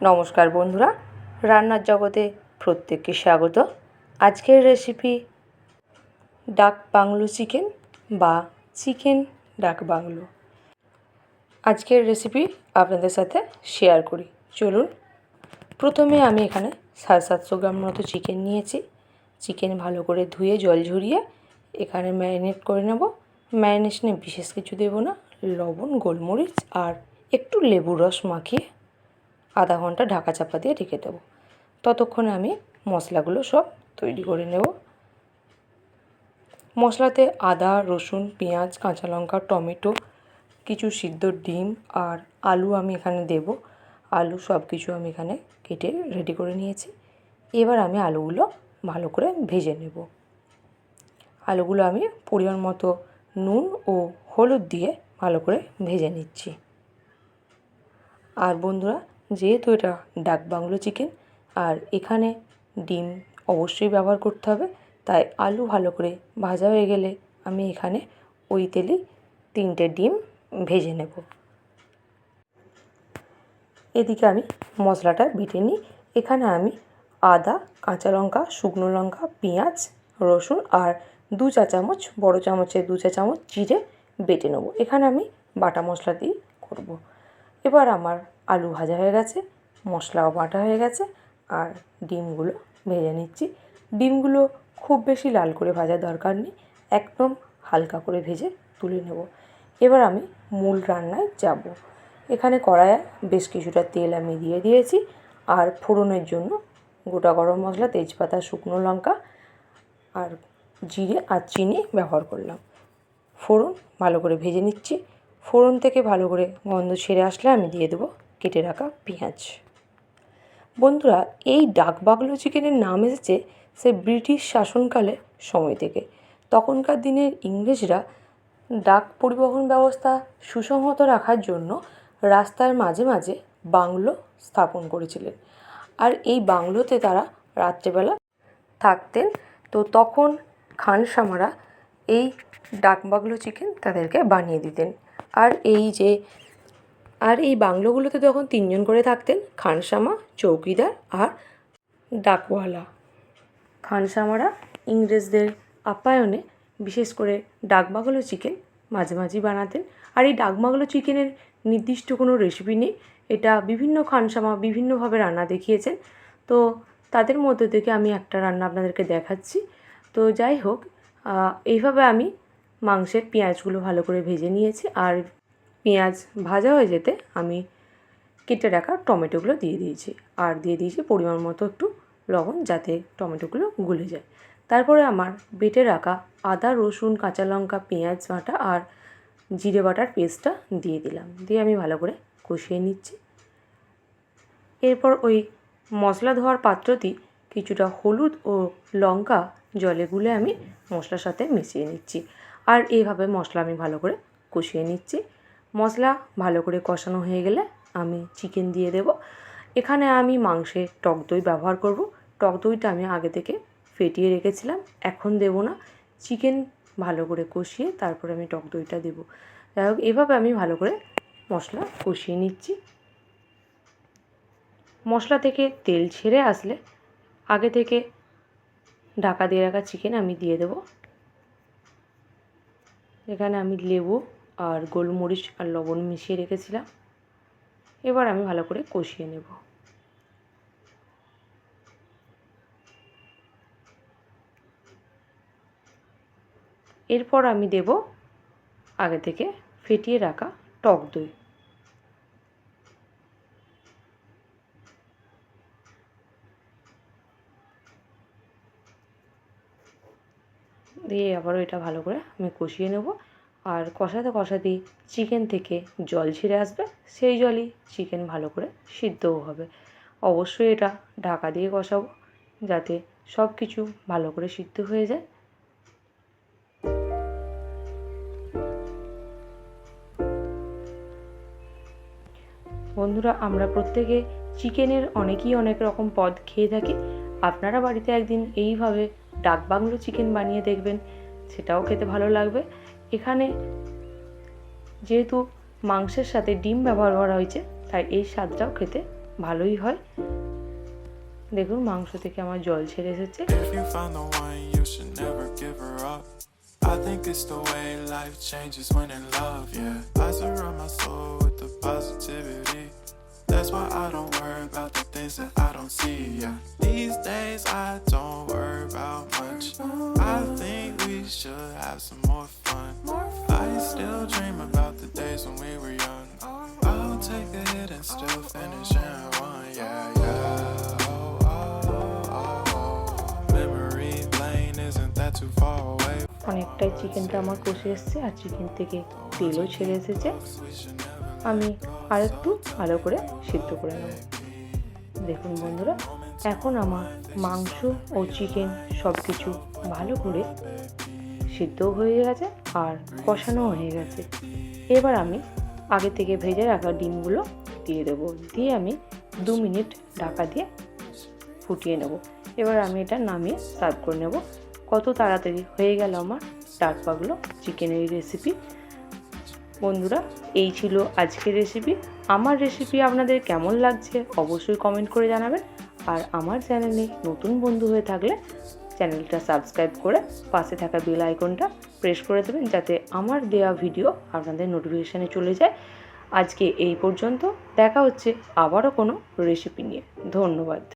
নমস্কার বন্ধুরা, রান্নার জগতে প্রত্যেককে স্বাগত। আজকের রেসিপি ডাক বাংলো চিকেন বা চিকেন ডাক বাংলো। আজকের রেসিপি আপনাদের সাথে শেয়ার করি। চলুন, প্রথমে আমি এখানে সাড়ে সাতশো গ্রাম মতো চিকেন নিয়েছি। চিকেন ভালো করে ধুয়ে, জল ঝরিয়ে এখানে ম্যারিনেট করে নেব। ম্যারিনেশনে বিশেষ কিছু দেবো না, লবণ, গোলমরিচ আর একটু লেবুর রস মাখিয়ে আধা ঘণ্টা ঢাকা চাপা দিয়ে রেখে দেবো। ততক্ষণে আমি মশলাগুলো সব তৈরি করে নেব। মশলাতে আদা, রসুন, পেঁয়াজ, কাঁচা লঙ্কা, টমেটো, কিছু সিদ্ধ ডিম আর আলু আমি এখানে দেব। আলু সব কিছু আমি এখানে কেটে রেডি করে নিয়েছি। এবার আমি আলুগুলো ভালো করে ভেজে নেব। আলুগুলো আমি পরিমাণ মতো নুন ও হলুদ দিয়ে ভালো করে ভেজে নিচ্ছি। আর বন্ধুরা যেহেতু এটা ডাক বাংলো চিকেন, আর এখানে ডিম অবশ্যই ব্যবহার করতে হবে। তাই আলু ভালো করে ভাজা হয়ে গেলে আমি এখানে ওই তেলেই তিনটে ডিম ভেজে নেব। এদিকে আমি মশলাটা বেটে নিই। এখানে আমি আদা, কাঁচা লঙ্কা, শুকনো লঙ্কা, পেঁয়াজ, রসুন আর দু চা চামচ, বড়ো চামচের দু চা চামচ জিরে বেটে নেব। এখানে আমি বাটা মশলা দিয়ে করব। এবার আমার আলু ভাজা হয়ে গেছে, মশলাও বাটা হয়ে গেছে, আর ডিমগুলো ভেজে নিচ্ছি। ডিমগুলো খুব বেশি লাল করে ভাজার দরকার নেই, একদম হালকা করে ভেজে তুলে নেব। এবার আমি মূল রান্নায় যাব। এখানে কড়াইয়ে বেশ কিছুটা তেল আমি দিয়ে দিয়েছি, আর ফোড়নের জন্য গোটা গরম মশলা, তেজপাতা, শুকনো লঙ্কা, আর জিরে আর চিনি ব্যবহার করলাম। ফোড়ন ভালো করে ভেজে নিচ্ছি। ফোড়ন থেকে ভালো করে গন্ধ ছেড়ে আসলে আমি দিয়ে দেবো কেটে রাখা পেঁয়াজ। বন্ধুরা, এই ডাকবাগলো চিকেনের নাম এসেছে সে ব্রিটিশ শাসনকালে সময় থেকে। তখনকার দিনের ইংরেজরা ডাক পরিবহন ব্যবস্থা সুসংহত রাখার জন্য রাস্তার মাঝে মাঝে বাংলো স্থাপন করেছিলেন। আর এই বাংলোতে তারা রাত্রেবেলা থাকতেন। তো তখন খানসামারা এই ডাকবাংলো চিকেন তাদেরকে বানিয়ে দিতেন। আর এই যে, আর এই বাংলোগুলোতে তখন তিনজন করে থাকতেন, খানসামা, চৌকিদার আর ডাকওয়ালা। খানসামারা ইংরেজদের আপ্যায়নে বিশেষ করে ডাকবাংলো চিকেন মাঝে মাঝেই বানাতেন। আর এই ডাকবাংলো চিকেনের নির্দিষ্ট কোনো রেসিপি নেই, এটা বিভিন্ন খানসামা বিভিন্নভাবে রান্না দেখিয়েছেন। তো তাদের মধ্যে থেকে আমি একটা রান্না আপনাদেরকে দেখাচ্ছি। তো যাই হোক এইভাবে আমি মাংসের পেঁয়াজগুলো ভালো করে ভেজে নিয়েছি আর পেঁয়াজ ভাজা হয়ে যেতে আমি কেটে রাখা টমেটোগুলো দিয়ে দিয়েছি। আর দিয়ে দিয়েছি পরিমাণ মতো একটু লবণ যাতে টমেটোগুলো গলে যায়। তারপরে আমার বেটে রাখা আদা, রসুন, কাঁচা লঙ্কা, পেঁয়াজ বাটা আর জিরে বাটার পেস্টটা দিয়ে দিলাম। দিয়ে আমি ভালো করে কষিয়ে নিচ্ছি। এরপর ওই মশলা ধোয়ার পাত্রটি কিছুটা হলুদ ও লঙ্কা জলে গুলে আমি মশলার সাথে মিশিয়ে নিচ্ছি। আর এইভাবে মশলা আমি ভালো করে কষিয়ে নিচ্ছি। মশলা ভালো করে কষানো হয়ে গেলে আমি চিকেন দিয়ে দেব। এখানে আমি মাংসের টক দই ব্যবহার করব। টক দইটা আমি আগে থেকে ফেটিয়ে রেখেছিলাম, এখন দেব না। চিকেন ভালো করে কষিয়ে তারপরে আমি টক দইটা দেবো। যাই হোক, এভাবে আমি ভালো করে মশলা কষিয়ে নিচ্ছি। মশলা থেকে তেল ছেড়ে আসলে আগে থেকে ঢাকা দিয়ে রাখা চিকেন আমি দিয়ে দেবো। এখানে আমি লেবু আর গোলমরিচ আর লবণ মিশিয়ে রেখেছিলাম। এবার আমি ভালো করে কষিয়ে নেব। এরপর আমি দেব আগে থেকে ফেটিয়ে রাখা টক দই। দিয়ে আবারও এটা ভালো করে আমি কষিয়ে নেব। আর কষাতে কষাতেই চিকেন থেকে জল ছেড়ে আসবে, সেই জলই চিকেন ভালো করে সিদ্ধও হবে। অবশ্যই এটা ঢাকা দিয়ে কষাবো, যাতে সব কিছু ভালো করে সিদ্ধ হয়ে যায়। বন্ধুরা, আমরা প্রত্যেকে চিকেনের অনেকই অনেক রকম পদ খেয়ে থাকি। আপনারা বাড়িতে একদিন এইভাবে ডাক বাংলো চিকেন বানিয়ে দেখবেন সেটাও খেতে ভালো লাগবে এখানে যেহেতু মাংসের সাথে ডিম ব্যবহার করা হয়েছে তাই এই স্বাদটাও খেতে ভালোই হয় দেখুন মাংস থেকে আমার জল ছেড়ে এসেছে. I think it's the way life changes when in love, yeah. I surround my soul with the positivity. That's why I don't worry about the things that I don't see, yeah. These days I don't worry about much. I think we should have some more fun. I still dream about the days when we were young. I'll take a hit and still finish in one, yeah, yeah. Oh, oh, oh, oh. Memory lane isn't that too far away? অনেকটাই চিকেনটা আমার কষে এসেছে আর chicken থেকে তেলও ছেড়ে এসেছে আমি আরেকটু ভালো করে সিদ্ধ করে নেব দেখুন বন্ধুরা এখন আমার মাংস ও চিকেন সব কিছু ভালো করে সিদ্ধ হয়ে গেছে আর কষানো হয়ে গেছে। এবার আমি আগে থেকে ভেজে রাখা ডিমগুলো দিয়ে দেবো। দিয়ে আমি দু মিনিট ঢাকা দিয়ে ফুটিয়ে নেব। এবার আমি এটা নামিয়ে সার্ভ করে নেব। কত তাড়াতাড়ি হয়ে গেল আমার ডাক পাগলো চিকেনের রেসিপি বন্ধুরা, এই ছিল আজকের রেসিপি আমার রেসিপি আপনাদের কেমন লাগছে অবশ্যই কমেন্ট করে জানাবেন। আর আমার চ্যানেলে নতুন বন্ধু হয়ে থাকলে চ্যানেলটা সাবস্ক্রাইব করে পাশে থাকা বেল আইকনটা প্রেস করে দেবেন যাতে আমার দেওয়া ভিডিও আপনাদের নোটিফিকেশানে চলে যায়। আজকে এই পর্যন্ত। দেখা হচ্ছে আবারও কোনো রেসিপি নিয়ে। ধন্যবাদ।